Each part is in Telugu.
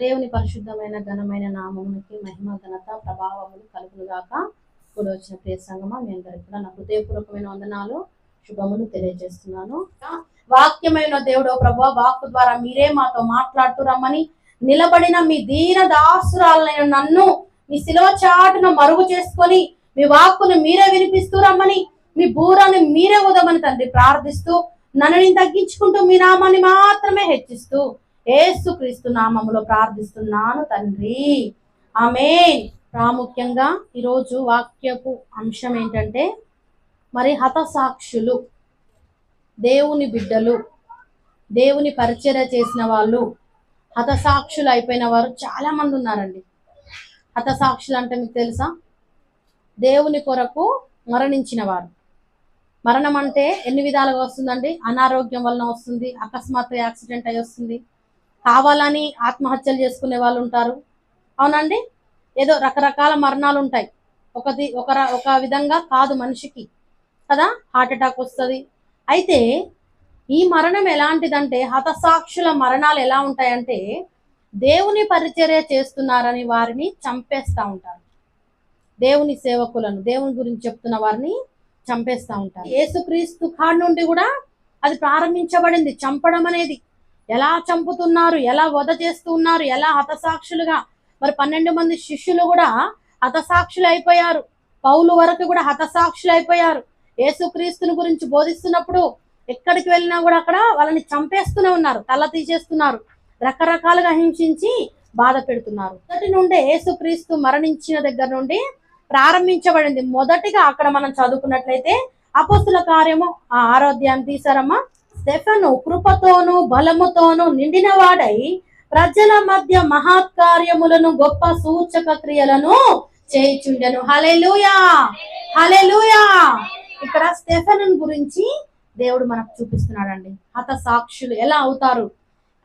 దేవుని పరిశుద్ధమైన ఘనమైన నామమునికి మహిమ ఘనత ప్రభావములు కలుగునుగాక. ఇప్పుడు వచ్చిన ప్రియ సంగమా మీ అందరికి కూడా నా హృదయపూర్వకమైన వందనాలు శుభములు తెలియజేస్తున్నాను. వాక్యమైన దేవుడో ప్రభు వాక్కు ద్వారా మీరే మాతో మాట్లాడుతూ రమ్మని నిలబడిన మీ దీన దాసురాలైన నన్ను మీ శిలువ చాటును మరుగు చేసుకొని మీ వాక్కును మీరే వినిపిస్తూ రమ్మని మీ బూరాన్ని మీరే ఉదమని తండ్రి ప్రార్థిస్తూ నన్ను నేను తగ్గించుకుంటూ మీ నామాన్ని మాత్రమే హెచ్చిస్తూ ఏసు క్రీస్తు నామములో ప్రార్థిస్తున్నాను తండ్రి. ఆమె ప్రాముఖ్యంగా ఈరోజు వాక్యపు అంశం ఏంటంటే మరి హతసాక్షులు దేవుని బిడ్డలు దేవుని పరిచర్య చేసిన వాళ్ళు హతసాక్షులు అయిపోయిన వారు చాలా మంది ఉన్నారండి. హతసాక్షులు అంటే మీకు తెలుసా? దేవుని కొరకు మరణించిన వారు. మరణం అంటే ఎన్ని విధాలుగా వస్తుందండి? అనారోగ్యం వలన వస్తుంది అకస్మాత్తు యాక్సిడెంట్ అయి వస్తుంది కావాలని ఆత్మహత్యలు చేసుకునే వాళ్ళు ఉంటారు. అవునండి? ఏదో రకరకాల మరణాలు ఉంటాయి. ఒకది ఒక ఒక విధంగా కాదు మనిషికి. కదా? హార్ట్ అటాక్ వస్తుంది. అయితే ఈ మరణం ఎలాంటిదంటే హతసాక్షుల మరణాలు ఎలా ఉంటాయంటే దేవుని పరిచర్య చేస్తున్నారని వారిని చంపేస్తూ ఉంటారు. దేవుని సేవకులను దేవుని గురించి చెప్తున్న వారిని చంపేస్తూ ఉంటారు. యేసుక్రీస్తు కాడి నుండి కూడా అది ప్రారంభించబడింది. చంపడం అనేది ఎలా చంపుతున్నారు ఎలా వధ చేస్తున్నారు ఎలా హతసాక్షులుగా? మరి పన్నెండు మంది శిష్యులు కూడా హతసాక్షులు అయిపోయారు పౌలు వరకు కూడా హతసాక్షులు అయిపోయారు యేసుక్రీస్తుని గురించి బోధిస్తున్నప్పుడు ఎక్కడికి వెళ్ళినా కూడా అక్కడ వాళ్ళని చంపేస్తూనే ఉన్నారు తల తీసేస్తున్నారు. రకరకాలుగా హింసించి బాధ పెడుతున్నారు. మొదటి నుండే యేసుక్రీస్తు మరణించిన దగ్గర నుండి ప్రారంభించబడింది. మొదటిగా అక్కడ మనం చదువుకున్నట్లయితే అపస్తుల కార్యము ఆ ఆరోగ్యాన్ని తీసారమ్మా స్టెఫను కృపతోను బలముతోను నిండిన వాడై ప్రజల మధ్య మహాత్కార్యములను గొప్ప సూచక క్రియలను చేయుచుండెను. హలెలుయా హలెలుయా ఇక్కడ స్టెఫెన్ గురించి దేవుడు మనకు చూపిస్తున్నాడండి. హత సాక్షులు ఎలా అవుతారు?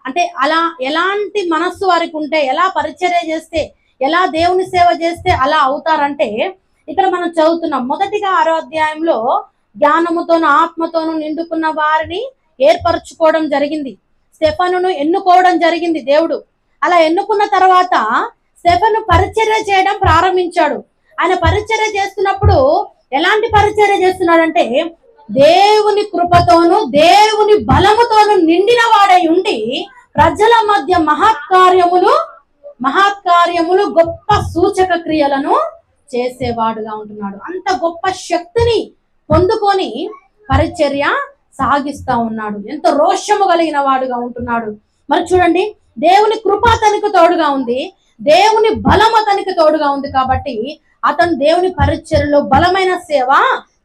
అంటే అలా ఎలాంటి మనస్సు వారికి ఉంటే ఎలా పరిచర్య చేస్తే ఎలా దేవుని సేవ చేస్తే అలా అవుతారంటే ఇక్కడ మనం చదువుతున్నాం. మొదటిగా ఆరో అధ్యాయంలో జ్ఞానముతోను ఆత్మతోను నిండుకున్న వారిని ఏర్పరచుకోవడం జరిగింది. స్టెఫనును ఎన్నుకోవడం జరిగింది దేవుడు. అలా ఎన్నుకున్న తర్వాత స్టెఫను పరిచర్య చేయడం ప్రారంభించాడు. ఆయన పరిచర్య చేస్తున్నప్పుడు ఎలాంటి పరిచర్య చేస్తున్నాడంటే దేవుని కృపతోను దేవుని బలముతోను నిండిన వాడై ఉండి ప్రజల మధ్య మహత్కార్యములు మహత్కార్యములు గొప్ప సూచక క్రియలను చేసేవాడుగా ఉంటున్నాడు. అంత గొప్ప శక్తిని పొందుకొని పరిచర్య సాగిస్తా ఉన్నాడు. ఎంతో రోషము కలిగిన వాడుగా ఉంటున్నాడు. మరి చూడండి దేవుని కృప అతనికి తోడుగా ఉంది. దేవుని బలం అతనికి తోడుగా ఉంది కాబట్టి అతను దేవుని పరిచయలో బలమైన సేవ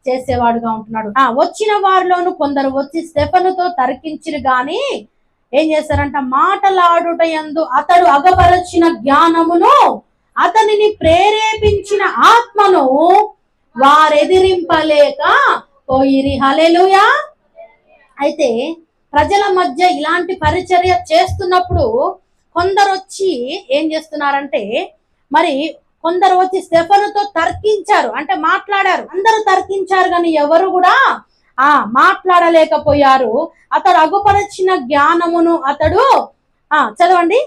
చేసేవాడుగా ఉంటున్నాడు. ఆ వచ్చిన వారిలోను కొందరు వచ్చి స్టెఫనుతో తరికించిరు గాని ఏం చేశారంట? మాటలాడుట ఎందు అతడు అగపరచిన జ్ఞానమును అతనిని ప్రేరేపించిన ఆత్మను వారెదిరింపలేక పోయిరి. హలెలుయా అయితే ప్రజల మధ్య ఇలాంటి పరిచర్య చేస్తున్నప్పుడు కొందరు వచ్చి ఏం చేస్తున్నారంటే మరి కొందరు వచ్చి స్టెఫనుతో తర్కించారు అంటే మాట్లాడారు. అందరూ తర్కించారు కానీ ఎవరు కూడా ఆ మాట్లాడలేకపోయారు. అతడు అగుపరచిన జ్ఞానమును అతడు ఆ చదవండి.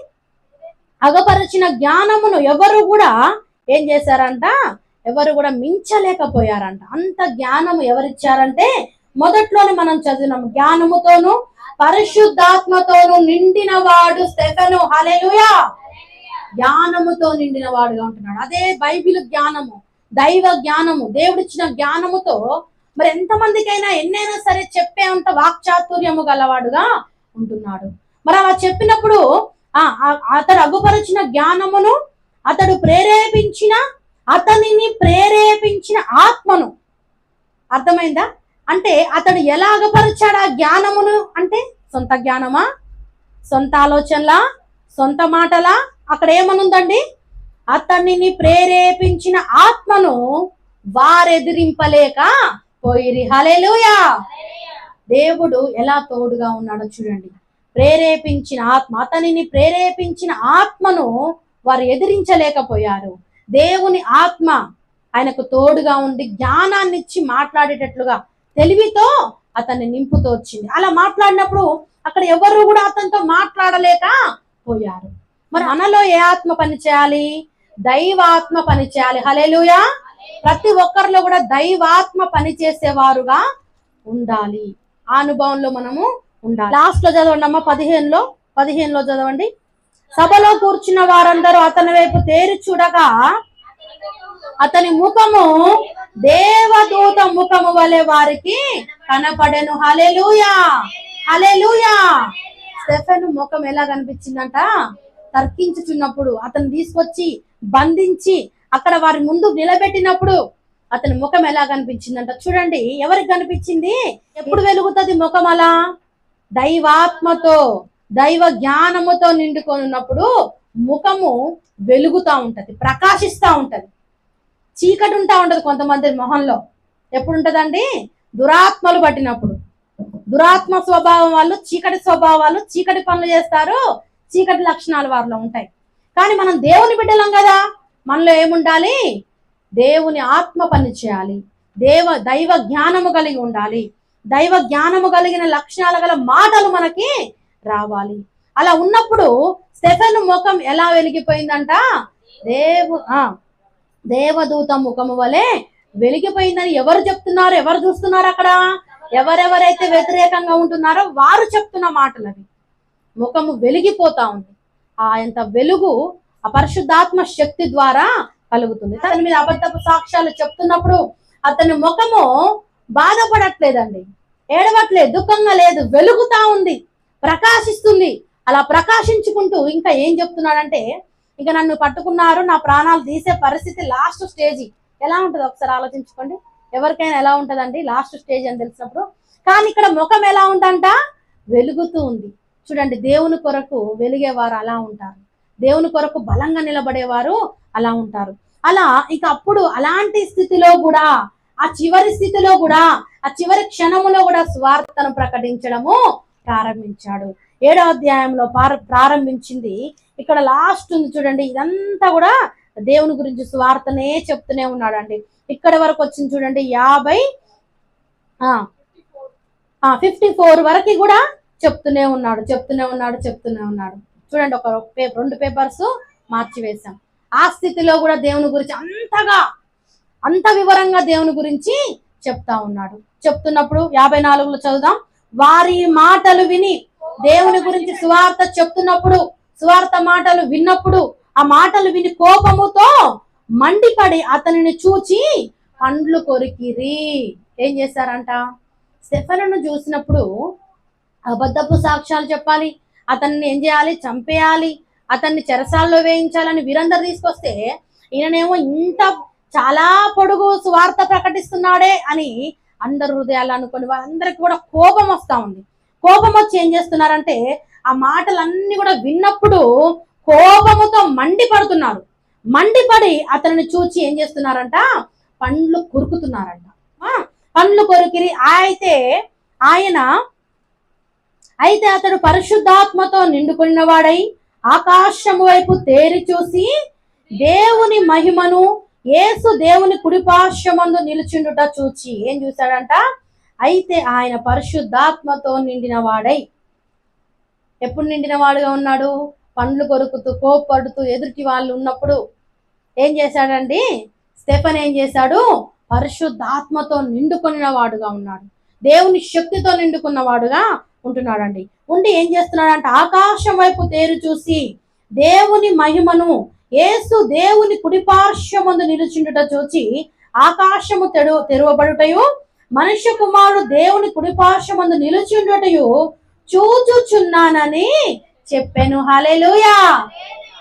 అగపరచిన జ్ఞానమును ఎవరు కూడా ఏం చేశారంట? ఎవరు కూడా మించలేకపోయారంట. అంత జ్ఞానము ఎవరిచ్చారంటే మొదట్లోనే మనం చదివినాం జ్ఞానముతోను పరిశుద్ధాత్మతోను నిండిన వాడు స్టెఫెను. హలెలుయా జ్ఞానముతో నిండిన వాడుగా ఉంటున్నాడు. అదే బైబిల్ జ్ఞానము దైవ జ్ఞానము. దేవుడిచ్చిన జ్ఞానముతో మరి ఎంతమందికైనా ఎన్నైనా సరే చెప్పే అంత వాక్చాతుర్యము గలవాడుగా ఉంటున్నాడు. మరి అలా చెప్పినప్పుడు ఆ ఆ- అతడు అగుపరిచిన జ్ఞానమును అతడు ప్రేరేపించిన అతనిని ప్రేరేపించిన ఆత్మను. అర్థమైందా? అంటే అతడు ఎలా అగపరిచాడు ఆ జ్ఞానమును? అంటే సొంత జ్ఞానమా? సొంత ఆలోచనలా? సొంత మాటలా? అక్కడ ఏమనుందండి? అతనిని ప్రేరేపించిన ఆత్మను వారెదిరింపలేక పోయిరి. హలేలుయా దేవుడు ఎలా తోడుగా ఉన్నాడో చూడండి. ప్రేరేపించిన ఆత్మ అతనిని ప్రేరేపించిన ఆత్మను వారు ఎదిరించలేకపోయారు. దేవుని ఆత్మ ఆయనకు తోడుగా ఉండి జ్ఞానాన్నిచ్చి మాట్లాడేటట్లుగా తెలివితో అతన్ని నింపుతూ వచ్చింది. అలా మాట్లాడినప్పుడు అక్కడ ఎవరు కూడా అతనితో మాట్లాడలేక పోయారు. మరి మనలో ఏ ఆత్మ పని చేయాలి? దైవాత్మ పని చేయాలి. హలేలుయా ప్రతి ఒక్కరిలో కూడా దైవాత్మ పని చేసేవారుగా ఉండాలి. ఆ అనుభవంలో మనము ఉండాలి. లాస్ట్లో చదవండి అమ్మ పదిహేనులో పదిహేనులో చదవండి. సభలో కూర్చున్న వారందరూ అతని వైపు తేరి చూడగా అతని ముఖము దేవదూత ముఖము వలె వారికి కనపడెను. హలెలుయా హలెలుయా స్టెఫెన్ ముఖం ఎలా కనిపించిందంట? తర్కించుచున్నప్పుడు అతను తీసుకొచ్చి బంధించి అక్కడ వారి ముందు నిలబెట్టినప్పుడు అతని ముఖం ఎలా కనిపించిందంట చూడండి. ఎవరికి కనిపించింది? ఎప్పుడు వెలుగుతుంది ముఖం అలా? దైవాత్మతో దైవ జ్ఞానముతో నిండుకొని ఉన్నప్పుడు ముఖము వెలుగుతా ఉంటది ప్రకాశిస్తా ఉంటది. చీకటి ఉంటా ఉండదు కొంతమంది మొహంలో. ఎప్పుడు ఉంటుందండి దురాత్మలు పట్టినప్పుడు. దురాత్మ స్వభావం వాళ్ళు చీకటి స్వభావాలు చీకటి పనులు చేస్తారు చీకటి లక్షణాలు వారిలో ఉంటాయి. కానీ మనం దేవుని బిడ్డలం కదా. మనలో ఏముండాలి? దేవుని ఆత్మ పని చేయాలి. దేవ దైవ జ్ఞానము కలిగి ఉండాలి. దైవ జ్ఞానము కలిగిన లక్షణాలు గల మాటలు మనకి రావాలి. అలా ఉన్నప్పుడు స్టెఫెన్ ముఖం ఎలా వెలిగిపోయిందంట? దేవు ఆ దేవదూత ముఖము వలె వెలిగిపోయిందని ఎవరు చెప్తున్నారు? ఎవరు చూస్తున్నారు అక్కడ? ఎవరెవరైతే వ్యతిరేకంగా ఉంటున్నారో వారు చెప్తున్న మాటలు అవి. ముఖము వెలిగిపోతా ఉంది. ఆ ఎంత వెలుగు ఆ పరిశుద్ధాత్మ శక్తి ద్వారా కలుగుతుంది. తన మీద అబద్ధపు సాక్ష్యాలు చెప్తున్నప్పుడు అతని ముఖము బాధపడట్లేదండి. ఏడవట్లేదు దుఃఖంగా లేదు వెలుగుతా ఉంది ప్రకాశిస్తుంది. అలా ప్రకాశించుకుంటూ ఇంకా ఏం చెప్తున్నాడంటే ఇక నన్ను పట్టుకున్నారు నా ప్రాణాలు తీసే పరిస్థితి లాస్ట్ స్టేజ్ ఎలా ఉంటుంది ఒకసారి ఆలోచించుకోండి. ఎవరికైనా ఎలా ఉంటుందండి లాస్ట్ స్టేజ్ అని తెలిసినప్పుడు? కానీ ఇక్కడ ముఖం ఎలా ఉందంట? వెలుగుతూ ఉంది. చూడండి దేవుని కొరకు వెలిగేవారు అలా ఉంటారు. దేవుని కొరకు బలంగా నిలబడేవారు అలా ఉంటారు. అలా ఇక అప్పుడు అలాంటి స్థితిలో కూడా ఆ చివరి స్థితిలో కూడా ఆ చివరి క్షణములో కూడా స్వార్థను ప్రకటించడము ప్రారంభించాడు. ఏడో అధ్యాయంలో ప్రారంభించింది ఇక్కడ లాస్ట్ ఉంది చూడండి. ఇదంతా కూడా దేవుని గురించి స్వార్థనే చెప్తూనే ఉన్నాడండి. ఇక్కడ వరకు వచ్చింది చూడండి. యాభై ఫిఫ్టీ ఫోర్ వరకు కూడా చెప్తూనే ఉన్నాడు. చెప్తూనే ఉన్నాడు చెప్తూనే ఉన్నాడు. చూడండి ఒక పేపర్ రెండు పేపర్స్ మార్చి వేశాం ఆ స్థితిలో కూడా దేవుని గురించి అంతగా అంత వివరంగా దేవుని గురించి చెప్తా ఉన్నాడు. చెప్తున్నప్పుడు యాభై నాలుగులో చదువుదాం. వారి మాటలు విని దేవుని గురించి సువార్త చెప్తున్నప్పుడు స్వార్థ మాటలు విన్నప్పుడు ఆ మాటలు విని కోపముతో మండిపడి అతనిని చూచి పండ్లు కొరికిరి. ఏం చేశారంట? స్టెఫెన్ను చూసినప్పుడు అబద్ధపు సాక్ష్యాలు చెప్పాలి. అతన్ని ఏం చేయాలి? చంపేయాలి. అతన్ని చెరసాల్లో వేయించాలని వీరందరు తీసుకొస్తే ఈయననేమో ఇంత చాలా పొడుగు స్వార్థ ప్రకటిస్తున్నాడే అని అందరు హృదయాలు అనుకుని వాళ్ళందరికీ కూడా కోపం వస్తూ ఉంది. కోపం వచ్చి ఏం చేస్తున్నారంటే ఆ మాటలన్నీ కూడా విన్నప్పుడు కోపముతో మండిపడుతున్నారు. మండిపడి అతనిని చూచి ఏం చేస్తున్నారంట? పండ్లు కొరుకుతున్నారంట. పండ్లు కొరికిరి. అయితే ఆయన అయితే అతడు పరిశుద్ధాత్మతో నిండుకున్న వాడై ఆకాశము వైపు తేరి చూసి దేవుని మహిమను యేసు దేవుని కుడిపార్శ్వమందు నిలుచుండుట చూచి ఏం చూశాడంట? అయితే ఆయన పరిశుద్ధాత్మతో నిండిన వాడై ఎప్పుడు నిండిన వాడుగా ఉన్నాడు? పండ్లు కొరుకుతూ కోప్పడుతూ ఎదుటి వాళ్ళు ఉన్నప్పుడు ఏం చేశాడండి? స్టెఫన్ ఏం చేశాడు? పరిశుద్ధాత్మతో నిండుకున్న వాడుగా ఉన్నాడు. దేవుని శక్తితో నిండుకున్న వాడుగా ఉంటున్నాడండి. ఉండి ఏం చేస్తున్నాడంటే ఆకాశం వైపు తేరు చూసి దేవుని మహిమను ఏసు దేవుని కుడిపార్శ్వమందు నిలుచుండుట చూచి ఆకాశము తెడు తెరవబడుటయు మనుష్య కుమారుడు దేవుని కుడిపార్శ్వమందు నిలుచుండుటయు చూచుచున్నానని చెప్పాను. హలెలుయా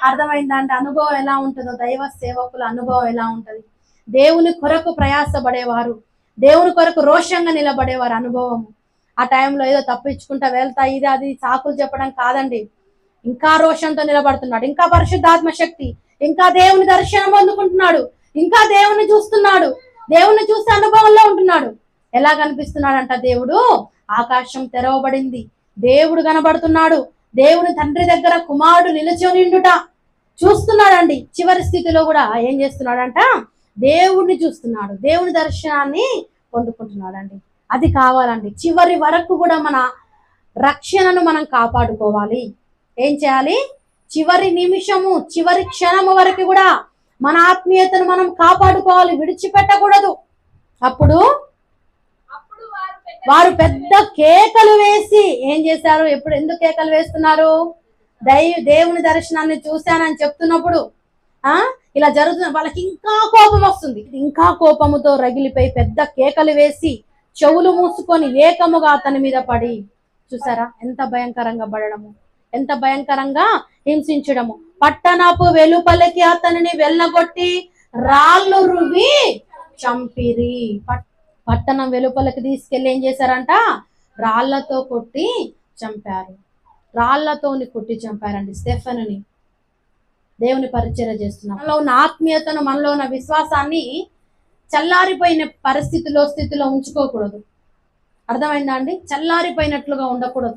అర్థమైందంటే అనుభవం ఎలా ఉంటుందో దైవ సేవకుల అనుభవం ఎలా ఉంటది? దేవుని కొరకు ప్రయాసపడేవారు దేవుని కొరకు రోషంగా నిలబడేవారు అనుభవం. ఆ టైంలో ఏదో తప్పించుకుంటా వెళ్తా ఇది అది సాకులు చెప్పడం కాదండి. ఇంకా రోషంతో నిలబడుతున్నాడు ఇంకా పరిశుద్ధాత్మ శక్తి ఇంకా దేవుని దర్శనం అందుకుంటున్నాడు ఇంకా దేవుని చూస్తున్నాడు దేవుని చూసే అనుభవంలో ఉంటున్నాడు. ఎలా కనిపిస్తున్నాడంట దేవుడు? ఆకాశం తెరవబడింది. దేవుడు కనబడుతున్నాడు. దేవుని తండ్రి దగ్గర కుమారుడు నిలుచొనిండుట చూస్తున్నాడండి. చివరి స్థితిలో కూడా ఏం చేస్తున్నాడంట? దేవుడిని చూస్తున్నాడు. దేవుని దర్శనాన్ని పొందుకుంటున్నాడండి. అది కావాలండి. చివరి వరకు కూడా మన రక్షణను మనం కాపాడుకోవాలి. ఏం చేయాలి? చివరి నిమిషము చివరి క్షణము వరకు కూడా మన ఆత్మీయతను మనం కాపాడుకోవాలి. విడిచిపెట్టకూడదు. అప్పుడు వారు పెద్ద కేకలు వేసి ఏం చేశారు? ఎప్పుడు ఎందుకు కేకలు వేస్తున్నారు? దై దేవుని దర్శనాన్ని చూశానని చెప్తున్నప్పుడు ఆ ఇలా జరుగుతున్న వాళ్ళకి ఇంకా కోపం వస్తుంది. ఇంకా కోపముతో రగిలిపోయి పెద్ద కేకలు వేసి చెవులు మూసుకొని ఏకముగా అతని మీద పడి చూసారా? ఎంత భయంకరంగా పడడము. ఎంత భయంకరంగా హింసించడము. పట్టణపు వెలుపలకి అతనిని వెళ్ళగొట్టి రాళ్ళు రువి చంపిరి. పట్ట పట్టణం వెలుపలికి తీసుకెళ్ళి ఏం చేశారంట? రాళ్ళతో కొట్టి చంపారు. రాళ్ళతోని కొట్టి చంపారండి స్టెఫనుని. దేవుని పరిచర్య చేస్తున్నాం మనలో ఉన్న ఆత్మీయతను మనలో ఉన్న విశ్వాసాన్ని చల్లారిపోయిన పరిస్థితిలో స్థితిలో ఉంచుకోకూడదు. అర్థమైందా అండి? చల్లారిపోయినట్లుగా ఉండకూడదు.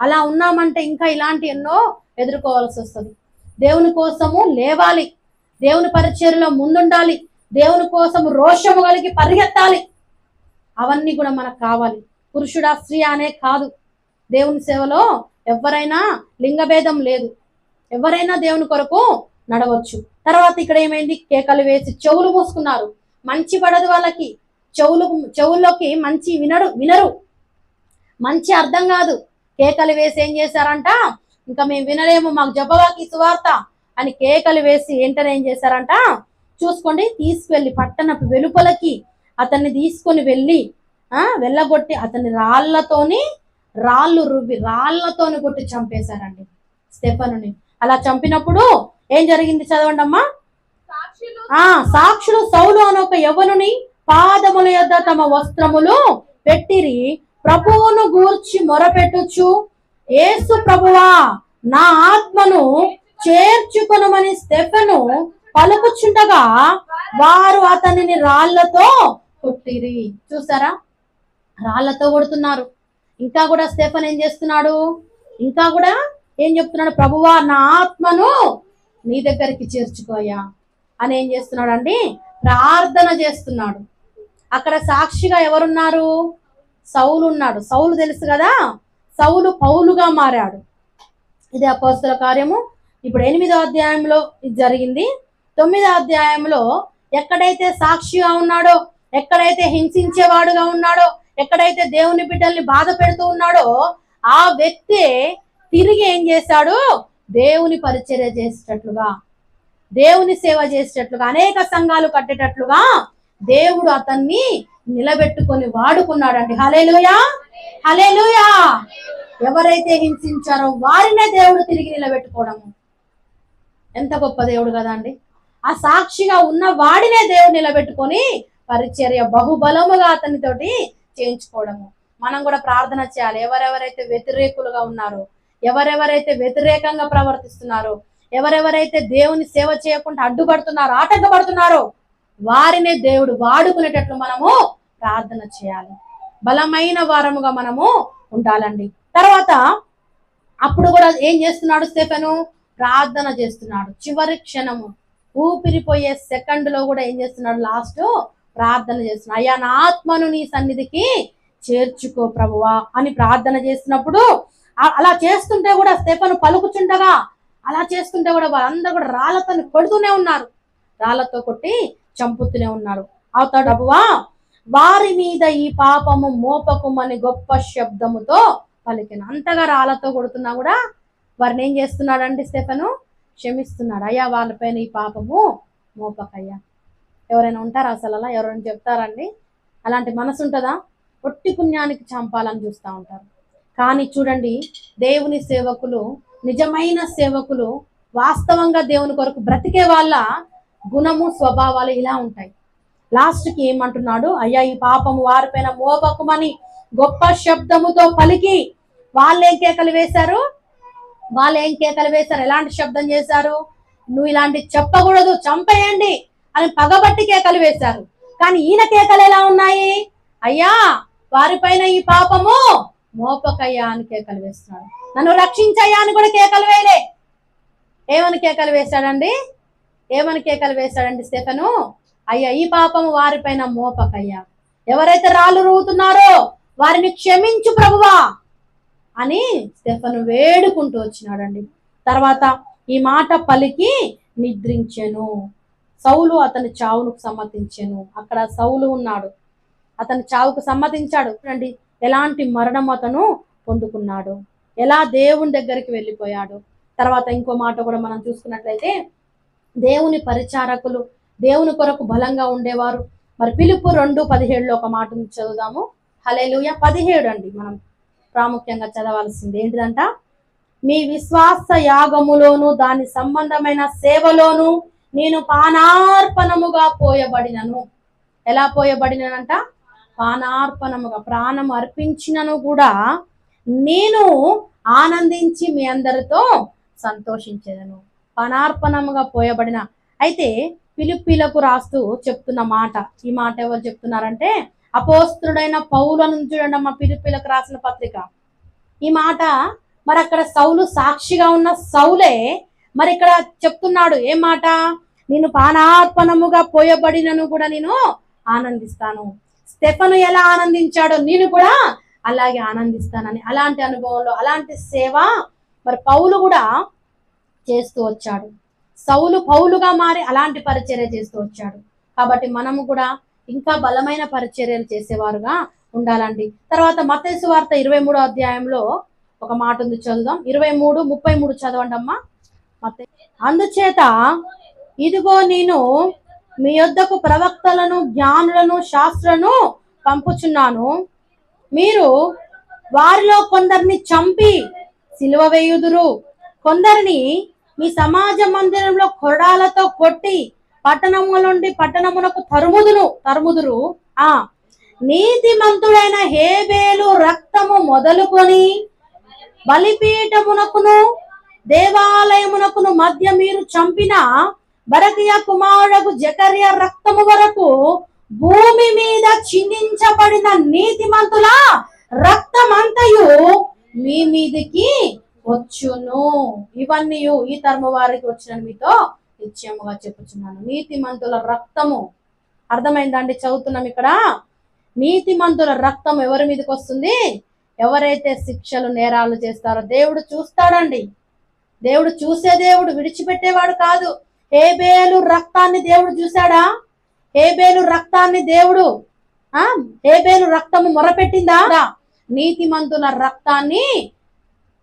అలా ఉన్నామంటే ఇంకా ఇలాంటి ఎన్నో ఎదుర్కోవాల్సి వస్తుంది. దేవుని కోసము లేవాలి. దేవుని పరిచర్యలో ముందుండాలి. దేవుని కోసం రోషము కలిగి పరిగెత్తాలి. అవన్నీ కూడా మనకు కావాలి. పురుషుడా స్త్రీ అనే కాదు. దేవుని సేవలో ఎవరైనా లింగభేదం లేదు. ఎవరైనా దేవుని కొరకు నడవచ్చు. తర్వాత ఇక్కడ ఏమైంది? కేకలు వేసి చెవులు మూసుకున్నారు. మంచి పడదు వాళ్ళకి. చెవులు చెవుల్లోకి మంచి వినడు వినరు. మంచి అర్థం కాదు. కేకలు వేసి ఏం చేశారంట? ఇంకా మేము వినలేము మాకు జపవాకి సువార్త అని కేకలు వేసి ఏంటనే ఏం చేశారంట? చూసుకోండి తీసుకువెళ్ళి పట్టణపు వెలుపలకి అతన్ని తీసుకొని వెళ్ళి ఆ వెళ్ళగొట్టి అతన్ని రాళ్ళతోని రాళ్ళు రువ్వి రాళ్ళతోని కొట్టి చంపేశారండి స్టెఫనుని. అలా చంపినప్పుడు ఏం జరిగింది చదవండి అమ్మా? ఆ సాక్షులు సౌలు అనే ఒక యవనుని పాదముల యొద్ద తమ వస్త్రములు పెట్టిరి. ప్రభువును గూర్చి మొరపెట్టుచు యేసు ప్రభువా నా ఆత్మను చేర్చుకొనమని స్టెఫెను పలుకుచుండగా వారు అతనిని రాళ్ళతో కొట్టిరి. చూసారా? రాళ్ళతో కొడుతున్నారు. ఇంకా కూడా స్టెఫన్ ఏం చేస్తున్నాడు? ఇంకా కూడా ఏం చెప్తున్నాడు? ప్రభువా నా ఆత్మను నీ దగ్గరికి చేర్చుకోయా అని ఏం చేస్తున్నాడు అండి ప్రార్థన చేస్తున్నాడు. అక్కడ సాక్షిగా ఎవరున్నారు? సౌలు ఉన్నాడు. సౌలు తెలుసు కదా? సౌలు పౌలుగా మారాడు. ఇది అపోస్తుల కార్యము. ఇప్పుడు ఎనిమిదో అధ్యాయంలో ఇది జరిగింది. తొమ్మిదో అధ్యాయంలో ఎక్కడైతే సాక్షిగా ఉన్నాడో ఎక్కడైతే హింసించేవాడుగా ఉన్నాడో ఎక్కడైతే దేవుని బిడ్డల్ని బాధ పెడుతూ ఉన్నాడో ఆ వ్యక్తి తిరిగి ఏం చేశాడు దేవుని పరిచర్య చేసేటట్లుగా దేవుని సేవ చేసేటట్లుగా అనేక సంఘాలు కట్టేటట్లుగా దేవుడు అతన్ని నిలబెట్టుకొని వాడుకున్నాడండి. హలేలుయా హలేలుయా ఎవరైతే హింసించారో వారినే దేవుడు తిరిగి నిలబెట్టుకోవడము ఎంత గొప్ప దేవుడు కదా అండి. ఆ సాక్షిగా ఉన్న వాడినే దేవుడు నిలబెట్టుకొని పరిచర్య బహుబలముగా అతనితోటి చేయించుకోవడము. మనం కూడా ప్రార్థన చేయాలి. ఎవరెవరైతే వ్యతిరేకులుగా ఉన్నారో ఎవరెవరైతే వ్యతిరేకంగా ప్రవర్తిస్తున్నారో ఎవరెవరైతే దేవుని సేవ చేయకుండా అడ్డుపడుతున్నారో ఆటంకపడుతున్నారో వారినే దేవుడు వాడుకునేటట్లు మనము ప్రార్థన చేయాలి. బలమైన వారముగా మనము ఉండాలండి. తర్వాత అప్పుడు కూడా ఏం చేస్తున్నాడు స్టెఫెను? ప్రార్థన చేస్తున్నాడు. చివరి క్షణము ఊపిరిపోయే సెకండ్లో కూడా ఏం చేస్తున్నాడు? లాస్ట్ ప్రార్థన చేస్తున్నాడు అయ్యా నా ఆత్మను నీ సన్నిధికి చేర్చుకో ప్రభువా అని ప్రార్థన చేసినప్పుడు అలా చేస్తుంటే కూడా స్టెఫను పలుకుచుండగా అలా చేస్తుంటే కూడా వాళ్ళందరూ కూడా రాళ్ళతో కొడుతూనే ఉన్నారు. రాళ్ళతో కొట్టి చంపుతూనే ఉన్నారు. అవుతాడు ప్రభువా? వారి మీద ఈ పాపము మోపకుమని గొప్ప శబ్దముతో పలికిన. అంతగా రాళ్ళతో కొడుతున్నా కూడా వారిని ఏం చేస్తున్నాడంటే స్టెఫను? క్షమిస్తున్నాడు. అయ్యా వాళ్ళపైన ఈ పాపము మోపకయ్యా. ఎవరైనా ఉంటారా అసలు అలా ఎవరైనా చెప్తారండి? అలాంటి మనసు ఉంటుందా? ఒట్టి పుణ్యానికి చంపాలని చూస్తూ ఉంటారు. కానీ చూడండి దేవుని సేవకులు నిజమైన సేవకులు వాస్తవంగా దేవుని కొరకు బ్రతికే వాళ్ళ గుణము స్వభావాలు ఇలా ఉంటాయి. లాస్ట్కి ఏమంటున్నాడు? అయ్యా ఈ పాపము వారిపైన మోపకమని గొప్ప శబ్దముతో పలికి వాళ్ళు ఏం కేకలు వేశారు? వాళ్ళు ఏం కేకలు వేశారు? ఎలాంటి శబ్దం చేశారు? నువ్వు ఇలాంటి చెప్పకూడదు చంపేయండి. అని పగబట్టి కేకలు వేశారు. కానీ ఈయన కేకలు ఎలా ఉన్నాయి? అయ్యా వారిపైన ఈ పాపము మోపకయ్యా అని కేకలు వేస్తున్నాడు. నన్ను రక్షించయ్యా అని కూడా కేకలు వేయలే. ఏమని కేకలు వేశాడండి? ఏమని కేకలు వేశాడండి స్టెఫను? అయ్యా ఈ పాపము వారిపైన మోపకయ్యా. ఎవరైతే రాళ్ళు రూగుతున్నారో వారిని క్షమించు ప్రభువా అని స్టెఫను వేడుకుంటూ వచ్చినాడండి. తర్వాత ఈ మాట పలికి నిద్రించెను. సౌలు అతని చావును సమ్మతించాను. అక్కడ సౌలు ఉన్నాడు. అతని చావుకు సమ్మతించాడు. చూడండి ఎలాంటి మరణం అతను పొందుకున్నాడు. ఎలా దేవుని దగ్గరికి వెళ్ళిపోయాడు. తర్వాత ఇంకో మాట కూడా మనం చూసుకున్నట్లయితే దేవుని పరిచారకులు దేవుని కొరకు బలంగా ఉండేవారు. మరి పిలుపు రెండు పదిహేడులో ఒక మాట చదువుదాము. హలేలుయ పదిహేడు అండి. మనం ప్రాముఖ్యంగా చదవాల్సింది ఏంటిదంట? మీ విశ్వాస యాగములోను దాని సంబంధమైన సేవలోను నేను పానార్పణముగా పోయబడినను. ఎలా పోయబడినంట పానార్పణముగా ప్రాణం అర్పించినను కూడా నేను ఆనందించి మీ అందరితో సంతోషించేదను. పానార్పణముగా పోయబడిన. అయితే పిలుపిలకు రాస్తూ చెప్తున్న మాట ఈ మాట ఎవరు చెప్తున్నారంటే అపోస్తుడైన పౌలను చూడండి అమ్మ పిలిపిలకు రాసిన పత్రిక. ఈ మాట మరి అక్కడ సౌలు సాక్షిగా ఉన్న సౌలే మరి ఇక్కడ చెప్తున్నాడు ఏ మాట? నేను పానాత్మనముగా పోయబడినను కూడా నేను ఆనందిస్తాను. స్టెఫను ఎలా ఆనందించాడో నేను కూడా అలాగే ఆనందిస్తానని అలాంటి అనుభవంలో అలాంటి సేవ మరి పౌలు కూడా చేస్తూ వచ్చాడు. సౌలు పౌలుగా మారి అలాంటి పరిచర్య చేస్తూ వచ్చాడు. కాబట్టి మనము కూడా ఇంకా బలమైన పరిచర్యలు చేసేవారుగా ఉండాలండి. తర్వాత మతేసు వార్త ఇరవై మూడో అధ్యాయంలో ఒక మాట ఉంది చదువుదాం. ఇరవై మూడు ముప్పై మూడు చదవండి అమ్మా అందుచేత ఇదిగో నేను మీ యొద్దకు ప్రవక్తలను జ్ఞానులను శాస్త్రను పంపుచున్నాను. మీరు వారిలో కొందరిని చంపి సిలువ వేయుదురు. కొందరిని మీ సమాజ మందిరంలో కొరడాలతో కొట్టి పట్టణము నుండి పట్టణమునకు తరుముదును తరుముదురు. ఆ నీతిమంతుడైన హేబేలు రక్తము మొదలుకొని బలిపీఠమునకును దేవాలయమునకును మధ్య మీరు చంపిన భరతీయ కుమారుడు జకర్య రక్తము వరకు భూమి మీద చిందించబడిన నీతిమంతుల రక్తమంతయు మీ మీదికి వచ్చును. ఇవన్నీ ఈ తరము వారికి వచ్చిన మీతో నిత్యముగా చెప్పుచున్నాను. నీతిమంతుల రక్తము. అర్థమైందండి? చదువుతున్నాం ఇక్కడ. నీతిమంతుల రక్తం ఎవరి మీదకి వస్తుంది? ఎవరైతే శిక్షలు నేరాలు చేస్తారో దేవుడు చూస్తాడండి. దేవుడు చూసే దేవుడు విడిచిపెట్టేవాడు కాదు. హేబేలు రక్తాన్ని దేవుడు చూశాడా? ఏబేలు రక్తాన్ని దేవుడు ఆ? ఏబేలు రక్తము మొరపెట్టిందా? నీతిమంతుల రక్తాన్ని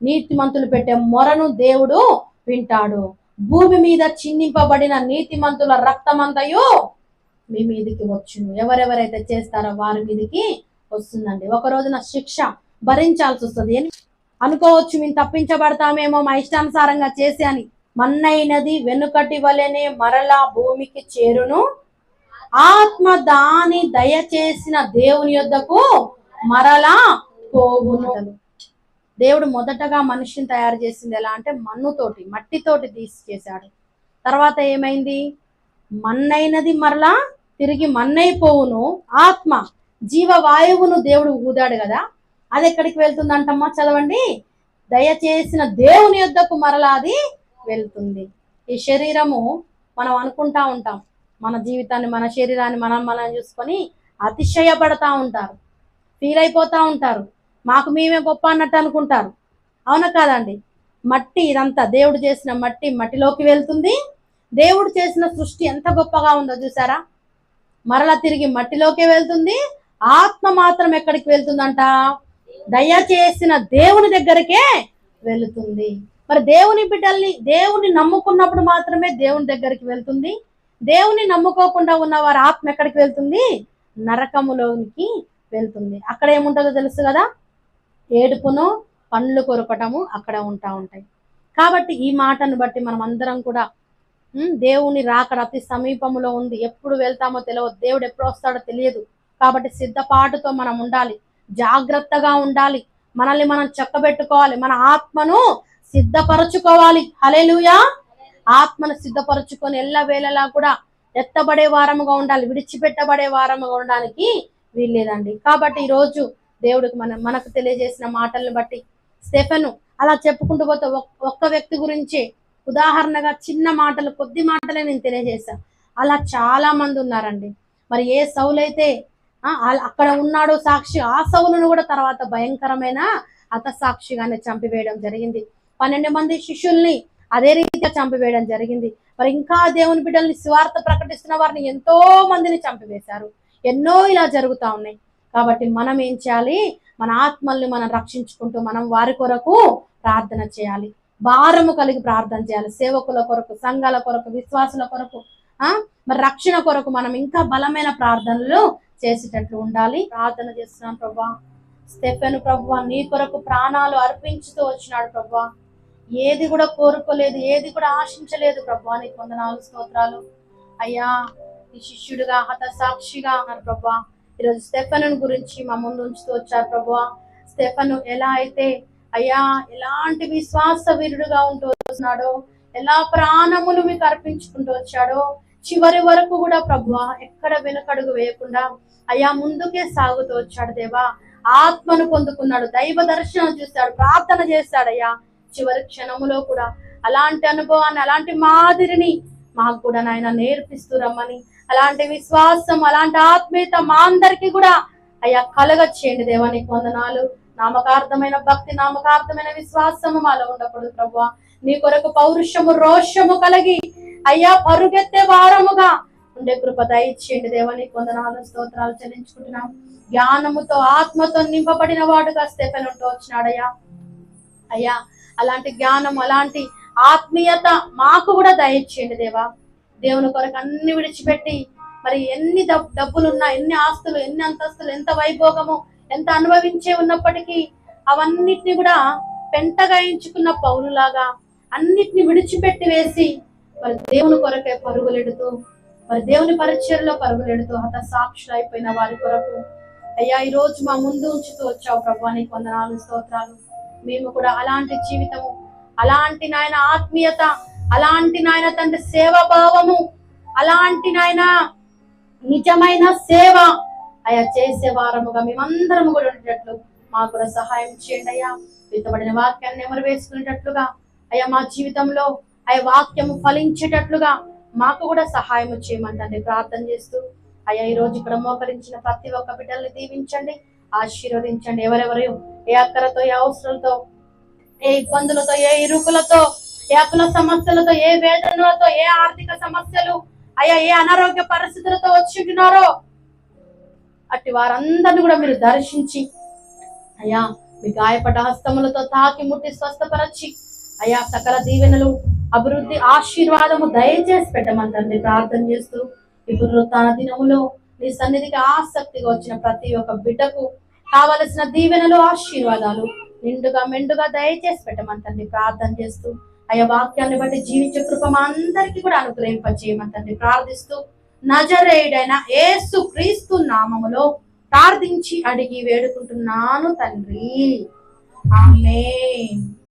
నీతిమంతులు పెట్టే మొరను దేవుడు వింటాడు. భూమి మీద చిందింపబడిన నీతిమంతుల రక్తమంతయు మీ మీదికి వచ్చును. ఎవరెవరైతే చేస్తారో వారి మీదికి వస్తుందండి. ఒక రోజున శిక్ష భరించాల్సి వస్తుంది. అనుకోవచ్చు మేము తప్పించబడతామేమో మా ఇష్టానుసారంగా చేసి అని. మన్నైనది వెనుకటి వలెనే మరలా భూమికి చేరును. ఆత్మ దాని దయచేసిన దేవుని యొద్దకు మరలా పోవును. దేవుడు మొదటగా మనిషిని తయారు చేసింది ఎలా అంటే మన్నుతోటి మట్టితోటి తీసి చేశాడు. తర్వాత ఏమైంది? మన్నైనది మరలా తిరిగి మన్నైపోవును. ఆత్మ జీవవాయువును దేవుడు ఊదాడు కదా. అది ఎక్కడికి వెళ్తుందంటమ్మా చదవండి? దయచేసిన దేవుని యొద్దకు మరలా అది వెళ్తుంది. ఈ శరీరము మనం అనుకుంటా ఉంటాం. మన జీవితాన్ని మన శరీరాన్ని మనం మనం చూసుకొని అతిశయపడతా ఉంటారు. ఫీల్ అయిపోతూ ఉంటారు. మాకు మేమే గొప్ప అన్నట్టు అనుకుంటారు. అవునా కాదండి? మట్టి ఇదంతా దేవుడు చేసిన మట్టి మట్టిలోకి వెళ్తుంది. దేవుడు చేసిన సృష్టి ఎంత గొప్పగా ఉందో చూసారా? మరలా తిరిగి మట్టిలోకి వెళ్తుంది. ఆత్మ మాత్రం ఎక్కడికి వెళ్తుందంట? దయచేసిన దేవుని దగ్గరికే వెళుతుంది. మరి దేవుని బిడ్డల్ని దేవుని నమ్ముకున్నప్పుడు మాత్రమే దేవుని దగ్గరికి వెళ్తుంది. దేవుని నమ్ముకోకుండా ఉన్న వారి ఆత్మ ఎక్కడికి వెళ్తుంది? నరకములోనికి వెళ్తుంది. అక్కడ ఏముంటుందో తెలుసు కదా? ఏడుపును పండ్లు కొరకటము అక్కడ ఉంటా ఉంటాయి. కాబట్టి ఈ మాటను బట్టి మనం అందరం కూడా దేవుని రాకడ అతి సమీపంలో ఉంది. ఎప్పుడు వెళ్తామో తెలియదు దేవుడు ఎప్పుడు వస్తాడో తెలియదు. కాబట్టి సిద్ధపాటుతో మనం ఉండాలి. జాగ్రత్తగా ఉండాలి. మనల్ని మనం చక్కబెట్టుకోవాలి. మన ఆత్మను సిద్ధపరచుకోవాలి. హలేలుయా ఆత్మను సిద్ధపరచుకొని ఎల్ల వేళలా కూడా ఎత్తబడే వారముగా ఉండాలి. విడిచిపెట్టబడే వారముగా ఉండడానికి వీల్లేదండి. కాబట్టి ఈ రోజు దేవుడికి మన మనకు తెలియజేసిన మాటలను బట్టి స్టెఫెను అలా చెప్పుకుంటూ పోతే ఒక్క వ్యక్తి గురించి ఉదాహరణగా చిన్న మాటలు కొద్ది మాటలే నేను తెలియజేశా. అలా చాలా మంది ఉన్నారండి. మరి ఏ సౌలైతే అక్కడ ఉన్నాడో సాక్షి ఆ సౌలును కూడా తర్వాత భయంకరమైన హతసాక్షిగానే చంపివేయడం జరిగింది. పన్నెండు మంది శిష్యుల్ని అదే రీతిగా చంపివేయడం జరిగింది. మరి ఇంకా దేవుని బిడ్డల్ని స్వార్థ ప్రకటిస్తున్న వారిని ఎంతో మందిని చంపివేశారు. ఎన్నో ఇలా జరుగుతా ఉన్నాయి. కాబట్టి మనం ఏం చేయాలి? మన ఆత్మల్ని మనం రక్షించుకుంటూ మనం వారి కొరకు ప్రార్థన చేయాలి. భారము కలిగి ప్రార్థన చేయాలి. సేవకుల కొరకు సంఘాల కొరకు విశ్వాసుల కొరకు మరి రక్షణ కొరకు మనం ఇంకా బలమైన ప్రార్థనలు చేసేటట్లు ఉండాలి. ప్రార్థన చేస్తున్నాం ప్రభా. స్టెఫెన్ ప్రభా నీ కొరకు ప్రాణాలు అర్పించుతూ వచ్చినాడు ప్రభా. ఏది కూడా కోరుకోలేదు ఏది కూడా ఆశించలేదు. ప్రభా నీకు వందనాలు స్తోత్రాలు. అయ్యా ఈ శిష్యుడిగా హత సాక్షిగా అన్నారు ప్రభా. ఈరోజు స్టెఫెన్ గురించి మా ముందు ఉంచుతూ వచ్చారు ప్రభా. స్టెఫను ఎలా అయితే అయ్యా ఎలాంటి విశ్వాస వీరుడుగా ఉంటూ వస్తున్నాడో ఎలా ప్రాణములు మీకు అర్పించుకుంటూ వచ్చాడో చివరి వరకు కూడా ప్రభు ఎక్కడ వెనుకడుగు వేయకుండా అయ్యా ముందుకే సాగుతూ వచ్చాడు దేవా. ఆత్మను పొందుకున్నాడు దైవ దర్శనం చూశాడు ప్రార్థన చేశాడయ్యా చివరి క్షణములో కూడా అలాంటి అనుభవాన్ని అలాంటి మాదిరిని మాకు కూడా నాయన నేర్పిస్తూ రమ్మని. అలాంటి విశ్వాసం అలాంటి ఆత్మీయత మా అందరికీ కూడా అయ్యా కలగచ్చేయండి దేవా నీకు వందనాలు. నామకార్థమైన భక్తి నామకార్థమైన విశ్వాసము మాలో ఉండకూడదు ప్రభు నీ కొరకు పౌరుషము రోషము కలిగి అయ్యా పరుగెత్తే వారముగా ఉండే కృప దయచేయండి దేవా నీకు వందనాలు. స్తోత్రాలు చెల్లించుకుంటున్నాం. జ్ఞానముతో ఆత్మతో నింపబడిన వాడుగా స్టెఫెన్ వచ్చినాడయ్యా. అయ్యా అలాంటి జ్ఞానం అలాంటి ఆత్మీయత మాకు కూడా దయచేయండి దేవా. దేవుని కొరకు అన్ని విడిచిపెట్టి మరి ఎన్ని డబ్బులు డబ్బులున్నా ఎన్ని ఆస్తులు ఎన్ని అంతస్తులు ఎంత వైభోగము ఎంత అనుభవించే ఉన్నప్పటికీ అవన్నిటిని కూడా పెంటగాయించుకున్న పౌరులాగా అన్నిటిని విడిచిపెట్టి వేసి మరి దేవుని కొరకే పరుగులెడుతూ మరి దేవుని పరిచయలో పరుగులెడుతూ హత సాక్షులు అయిపోయిన వారి కొరకు అయ్యా ఈ రోజు మా ముందు ఉంచుతూ వచ్చావు ప్రభా నీకు వందనాలు స్తోత్రాలు. మేము కూడా అలాంటి జీవితము అలాంటి నాయన ఆత్మీయత అలాంటి నాయన తండ్రి సేవాభావము అలాంటి నాయన నిజమైన సేవ అయ్యా చేసే వారముగా మేమందరం కూడా ఉండేటట్లు మాకు కూడా సహాయం చేయండి అయ్యా. విత్తబడిన వాక్యాన్ని నెమరు వేసుకునేటట్లుగా అయ్యా మా జీవితంలో అయ్యా వాక్యము ఫలించేటట్లుగా మాకు కూడా సహాయం చేయమంటండి ప్రార్థన చేస్తూ అయ్యా ఈ రోజు ఇక్కడ మోకరించిన ప్రతి ఒక్క బిడ్డల్ని దీవించండి. ఆశీర్వదించండి. ఎవరెవరు ఏ అక్కలతో ఏ అవసరాలతో ఏ ఇబ్బందులతో ఏ ఇరుకులతో ఏ అప్పుల సమస్యలతో ఏ వేదనలతో ఏ ఆర్థిక సమస్యలు అయ్యా ఏ అనారోగ్య పరిస్థితులతో వచ్చింటున్నారో అట్టి వారందరిని కూడా మీరు దర్శించి అయ్యా మీ గాయపడ్డ హస్తములతో తాకి ముట్టి స్వస్థపరచి అయ్యా సకల దీవెనలు అభివృద్ధి ఆశీర్వాదము దయచేసి పెట్టమంతండి ప్రార్థన చేస్తూ ఇప్పుడు తన దినములో నీ సన్నిధికి ఆసక్తిగా వచ్చిన ప్రతి ఒక్క బిడ్డకు కావలసిన దీవెనలు ఆశీర్వాదాలు నిండుగా మెండుగా దయచేసి పెట్టమంతండి ప్రార్థన చేస్తూ అయ్యా వాక్యాన్ని బట్టి జీవించే కృప మా అందరికీ కూడా అనుగ్రహింపచేయమంతండి ప్రార్థిస్తూ నజరేయుడైన ఏసు క్రీస్తు నామములో ప్రార్థించి అడిగి వేడుకుంటున్నాను తండ్రి. ఆమె